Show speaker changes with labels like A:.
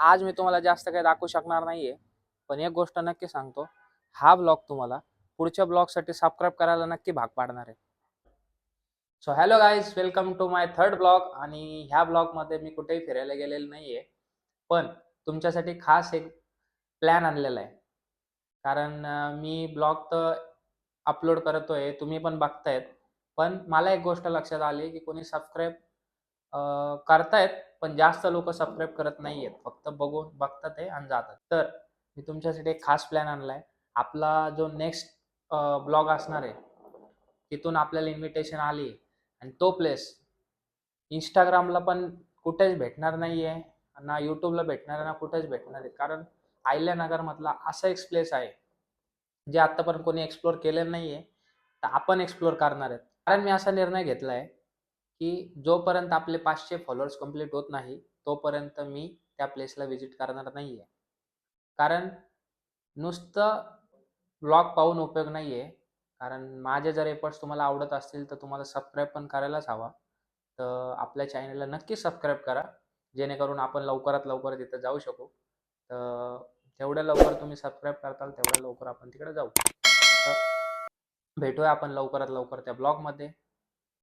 A: आज मी तुम्हाला जास्त काही दाखवू शकणार नाहीये पण एक गोष्ट नक्की सांगतो हा ब्लॉग तुम्हाला पुढच्या ब्लॉगसाठी सबस्क्राईब करायला नक्की भाग पाडणार आहे. So hello guys welcome to my third blog आणि ह्या ब्लॉगमध्ये मी कुठेही फिरायला गेलेलो नाहीये पण तुमच्यासाठी खास एक प्लॅन आणलेला आहे. कारण मी ब्लॉग तर अपलोड करतोय तुम्ही पण बघतायत पण मला एक गोष्ट लक्षात आली की कोणी सबस्क्राईब करतायत पण जास्त लोक सबस्क्राईब करत नाहीयेत. फक्त बघून बघतात आहे आणि जातात. तर मी तुमच्यासाठी एक खास प्लॅन आणलाय. आपला जो नेक्स्ट ब्लॉग असणार आहे तिथून आपल्याला इन्व्हिटेशन आली आणि तो प्लेस इंस्टाग्रामला पण कुठेच भेटणार नाही आहे ना यूट्यूबला भेटणार आहे ना कुठेच भेटणार आहे. कारण आयल्यानगरमधला असा एक प्लेस आहे जे आत्तापर्यंत कोणी एक्सप्लोर केलेलं नाहीये तर आपण एक्सप्लोर करणार आहेत. कारण मी असा निर्णय घेतला आहे की जोपर्यंत आपले पाचशे फॉलोअर्स कंप्लीट होत नाही तोपर्यंत मी त्या प्लेसला व्हिजिट करणार नाही आहे कारण नुसतं ब्लॉग पाहून उपयोग नाही आहे कारण माझे जर एफर्ट्स तुम्हाला आवडत असतील तर तुम्हाला सबस्क्राईब पण करायलाच हवा. तर आपल्या चॅनलला नक्की सबस्क्राईब करा. जेणेकरून आपण लवकरात लवकर तिथं जाऊ शकू. तर जेवढ्या लवकर तुम्ही सबस्क्राईब करताल तेवढ्या लवकर आपण तिकडे जाऊ. तर भेटूया आपण लवकरात लवकर त्या ब्लॉगमध्ये